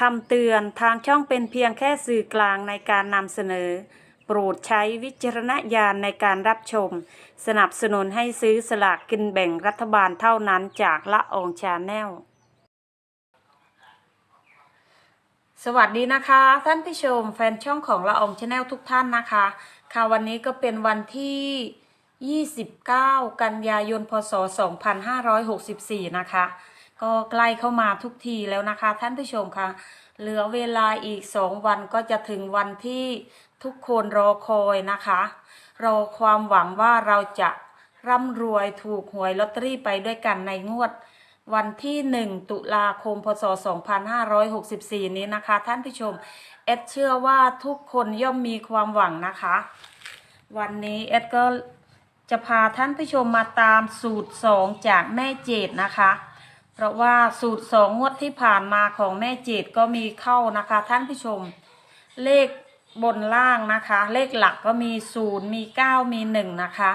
คำเตือนทางช่องเป็นเพียงแค่สื่อกลางในการนำเสนอ โปรดใช้วิจารณญาณในการรับชม สนับสนุนให้ซื้อสลากกินแบ่งรัฐบาลเท่านั้นจากละอองชาแนล สวัสดีนะคะ ท่านผู้ชมแฟนช่องของละอองชาแนลทุกท่านนะคะ ค่ะวันนี้ก็เป็นวันที่ 29 กันยายน พศ 2564 นะคะ ก็ใกล้เข้ามาทุกทีแล้วนะคะ ท่านผู้ชมคะเหลือเวลาอีก2วันก็จะถึงวันที่ทุกคนรอคอยนะคะ รอความหวังว่าเราจะร่ำรวยถูกหวยลอตเตอรี่ไปด้วยกันในงวด วันที่ 1 ตุลาคม พศ 2564 นี้นะคะ ท่านผู้ชม เอ็ดเชื่อว่าทุกคนย่อมมีความหวังนะคะ วันนี้เอ็ดก็จะพาท่านผู้ชมมาตามสูตร 2 จากแม่เจดนะคะ ราะว่าสูตร2งงวดที่ผ่านมาของแม่เจดก็มีเข้านะคะ ท่านผู้ชม เลขบนล่างนะคะ เลขหลักก็มี0มี9มี1นะคะ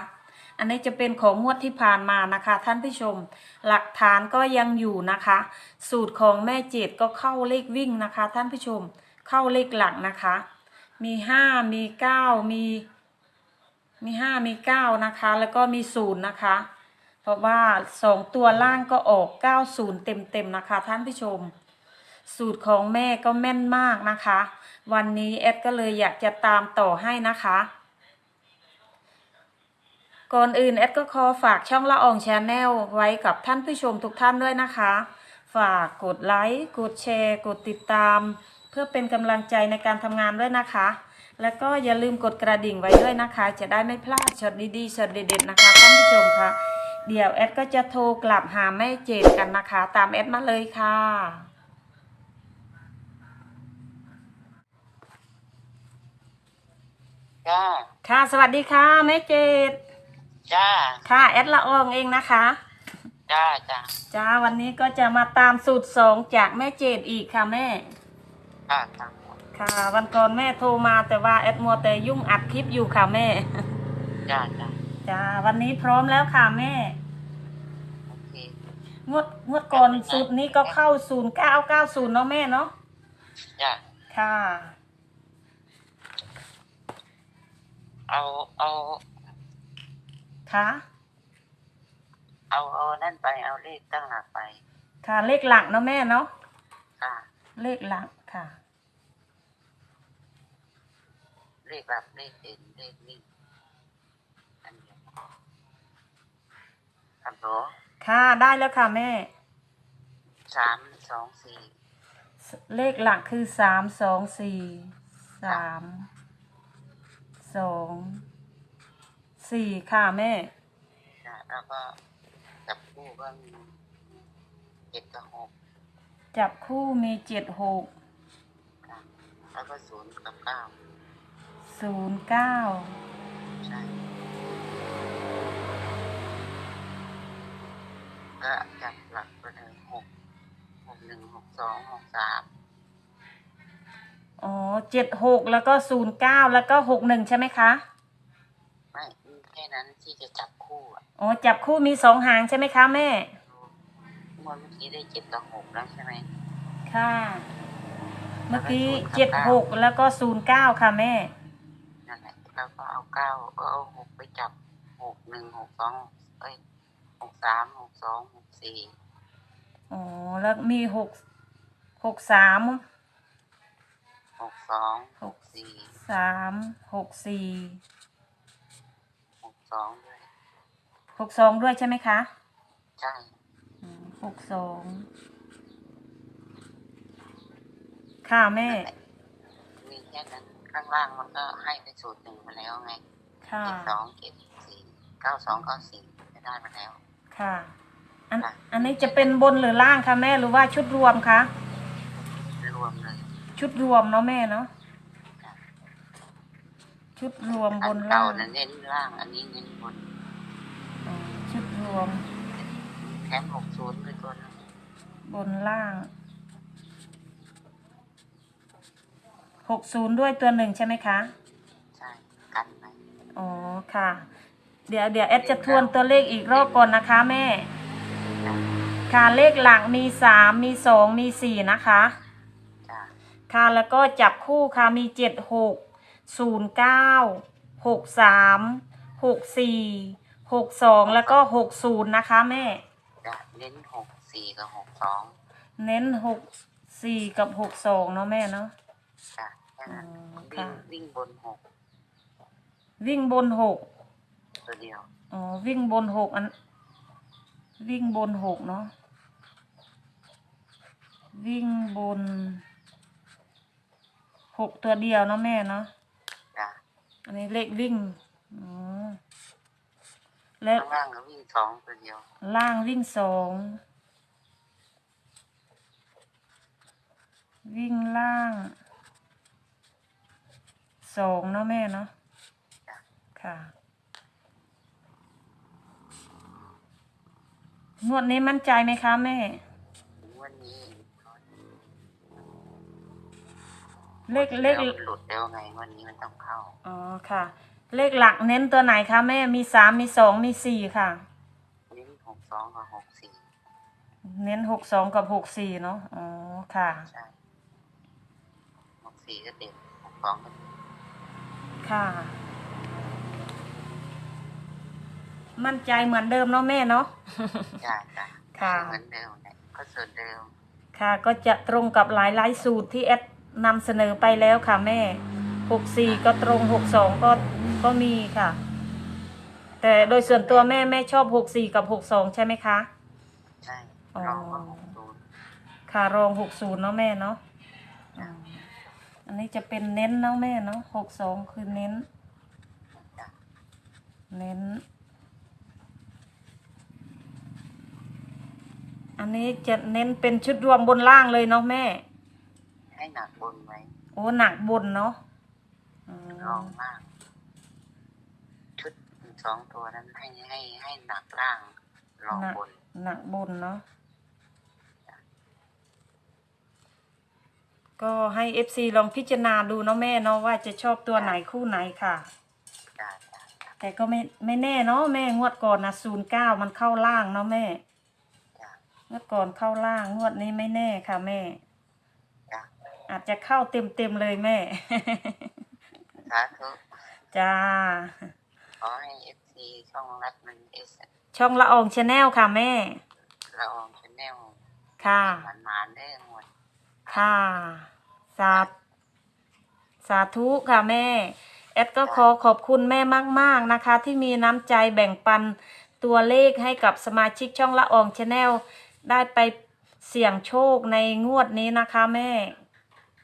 อันนี้จะเป็นของงวดที่ผ่านมานะคะ ท่านผู้ชม หลักฐานก็ยังอยู่นะคะ สูตรของแม่เจดก็เข้าเลขวิ่งนะคะ ท่านผู้ชม เข้าเลขหลักนะคะ มีห้ามีเก้ามี มีห้ามีเก้านะคะ แล้วก็มีศูนย์นะคะ เพราะว่าสองตัวล่างก็ออกเก้าศูนย์เต็มๆนะคะ ท่านผู้ชม สูตรของแม่ก็แม่นมากนะคะ วันนี้แอดก็เลยอยากจะตามต่อให้นะคะก่อนอื่นแอดก็ขอฝากช่องละอองชาแนลไว้กับท่านผู้ชมทุกท่านด้วยนะคะ ฝากกดไลค์กดแชร์ กดติดตาม เพื่อเป็นกำลังใจในการทำงานด้วยนะคะ แล้วก็อย่าลืมกดกระดิ่งไว้ด้วยนะคะ จะได้ไม่พลาดช็อตดีๆช็อตเด็ดๆนะคะท่านผู้ชมคะ เดี๋ยวแอดก็จะโทรกลับหาแม่เจดกันนะคะ ตามแอดมาเลยค่ะ จ้า ค่ะ สวัสดีค่ะแม่เจดจ้า ค่ะแอดละอองเองนะคะ จ้า จ้า จ้าวันนี้ก็จะมาตามสูตรสองจากแม่เจดอีกค่ะแม่ จ้าจ้าค่ะ วันก่อนแม่โทรมาแต่ว่าแอดมัวแต่ยุ่งอัดคลิปอยู่ค่ะแม่ จ้าจ้าจ้าวันนี้พร้อมแล้วค่ะแม่โอเค งวดงวดก่อนสูตรนี้ก็เข้าศูนย์เก้าเก้าศูนย์เนาะแม่เนาะจ้าค่ะ เอาเอาค่ะ เอาเอานั่นไปเอาเลขตั้งหลักไป ค่ะเลขหลักเนาะแม่เนาะจ้าเลขหลักค่ะ เลขหลักเลขเด่นเลขนิ่งอันเดียวฮัลโหล ค่ะ ได้แล้วค่ะแม่ สามสองสี่เลขหลักคือสามสองสี่สามสองสี่ค่ะแม่จ้าแล้วก็จับคู่ก็มีเจ็ดกับหกจับคู่มีเจ็ดหกจ้าแล้วก็ศูนย์กับเก้าศูนย์เก้าใช่ ก็จับหลักไปเลยหกหกหนึ่งหกสองหกสามอ๋อเจ็ดหกแล้วก็ศูนย์เก้าแล้วก็หกหนึ่งใช่ไหมคะไม่มีแค่นั้นที่จะจับคู่อะอ๋อจับคู่มีสองหางใช่ไหมคะแม่เมื่อเมื่อกี้ได้เจ็ดกับหกแล้วใช่ไหมค่ะ เมื่อกี้แล้วก็เจ็ดหกแล้วก็ศูนย์เก้าค่ะแม่นั่นแหละแล้วก็เอาเก้าก็เอาหกไปจับหกหนึ่งหกสองเอ้ย หกสามหกสองหกสี่อ๋อแล้วมีหกหกสามหกสองหกสี่สามหกสี่หกสองด้วยหกสองด้วยใช่ไหมคะใช่อืมหกสองค่ะแม่นั่นแหละมีแค่นั้นข้างล่างมันก็ให้ไปสูตรหนึ่งมาแล้วไงค่ะเจ็ดสองเจ็ดสี่เก้าสองเก้าสี่ ไม่ได้มาแล้ว ค่ะ อันค่ะอันนี้จะเป็นบนหรือล่างคะแม่หรือว่าชุดรวมคะรวมเลย ชุดรวมเนาะแม่เนาะชุดรวมบอันนเก่าล่างนั้นเน้นล่าง อันนี้เน้นบนอ๋อชุดรวมแถมหกศูนย์ไปตัวหนึงบนล่างหกศูนย์ด้วยตัวหนึ่งใช่ไหมคะ ใช่ กันไหมอ๋อ ค่ะ เดี๋ยวเดี๋ยวแอดจะทวนตัวเลขอีกรอบก่อนนะคะแม่จ้าค่ะเลขหลักมีสามมีสองมีสี่นะคะจ้าค่ะแล้วก็จับคู่ค่ะมีเจ็ดหกศูนย์เก้าหกสามหกสี่หกสองแล้วก็หกศูนย์นะคะแม่จะเน้นหกสี่กับหกสองเน้นหกสี่กับหกสองเนาะแม่เนาะจ้ะแค่นั้นอ๋อวิ่ค่ะงวิ่งบนหกวิ่งบนหก ตัวเดียว อ๋อ วิ่งบนหกอัน วิ่งบนหกเนาะ วิ่งบนหกตัวเดียวเนาะแม่เนาะจ้ะอันนี้เลขวิ่งอ๋อแล้วข้างล่างก็วิ่งสองตัวเดียวล่างวิ่งสองวิ่งล่างสองเนาะแม่เนาะจ้ะค่ะ งวดนี้มั่นใจไหมคะแม่ถึงวันนี้เลขเลขแล้วมันหลุดแล้วไงวันนี้มันต้องเข้า อ๋อค่ะ เลขหลักเน้นตัวไหนคะแม่ มีสามมีสองมีสี่ค่ะ เน้นหกสองกับหกสี่เน้นหกสองกับหกสี่เนาะ อ๋อค่ะ ใช่หกสี่ก็เด่นหกสองก็เด่นค่ะ มั่นใจเหมือนเดิมเนาะแม่เนาะ จ้ะจ้ะค่ะ เหมือนเดิมเนี่ยก็ส่วนเดิมค่ะ ก็จะตรงกับหลายหลายๆสูตรที่แอดนำเสนอไปแล้วค่ะแม่หกสี่ก็ตรงหกสองก็ก็มีค่ะ แต่โดยส่วนตัวแม่แม่ชอบหกสี่กับหกสองใช่ไหมคะ ใช่อ๋อ ลองว่าหกศูนย์ค่ะรองหกศูนย์เนาะแม่เนาะอืมอันนี้จะเป็นเน้นเนาะแม่เนาะหกสองคือเน้น จ้ะเน้น อันนี้จะเน้นเป็นชุดรวมบนล่างเลยเนาะแม่ ให้หนักบนไว้โอ้หนักบนเนาะอืมลองมาก ชุดสองตัวนั้นให้ให้ให้หนักล่างลองบน หนักบนเนาะก็ให้เอฟซีลองพิจารณาดูเนาะแม่เนาะว่าจะชอบตัวไหนคู่ไหนค่ะจ้ะจ้ะจ้ะแต่ก็ไม่ไม่แน่เนาะแม่งวดก่อนนะศูนย์เก้ามันเข้าล่างเนาะแม่จ้ะง วดก่อนเข้าล่างงวดนี้ไม่แน่ค่ะแม่ จ้ะ อาจจะเข้าเต็มเต็มๆเลยแม่ สาธุจ้า ขอให้เอฟซีช่องรัดมันเอสช่องละอองชาแนลค่ะแม่ ละอองชาแนลค่ะ หวานหวานๆได้หมดค่ะ สาธสาธุค่ะแม่ แอดก็ขอขอบคุณแม่มาก ๆ นะคะ ที่มีน้ำใจแบ่งปันตัวเลขให้กับสมาชิกช่องละอองชาแนล ได้ไปเสี่ยงโชคในงวดนี้นะคะแม่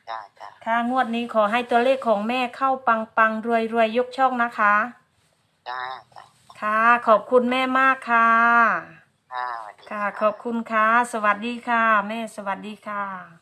จ้ะจ้ะค่ะงวดนี้ขอให้ตัวเลขของแม่เข้าปังปังรวยรวยๆยกช่องนะคะจ้าจ้ะค่ะ ขอบคุณแม่มากค่ะ ค่ะสวัสดีค่ะ ขอบคุณค่ะ สวัสดีค่ะ แม่สวัสดีค่ะ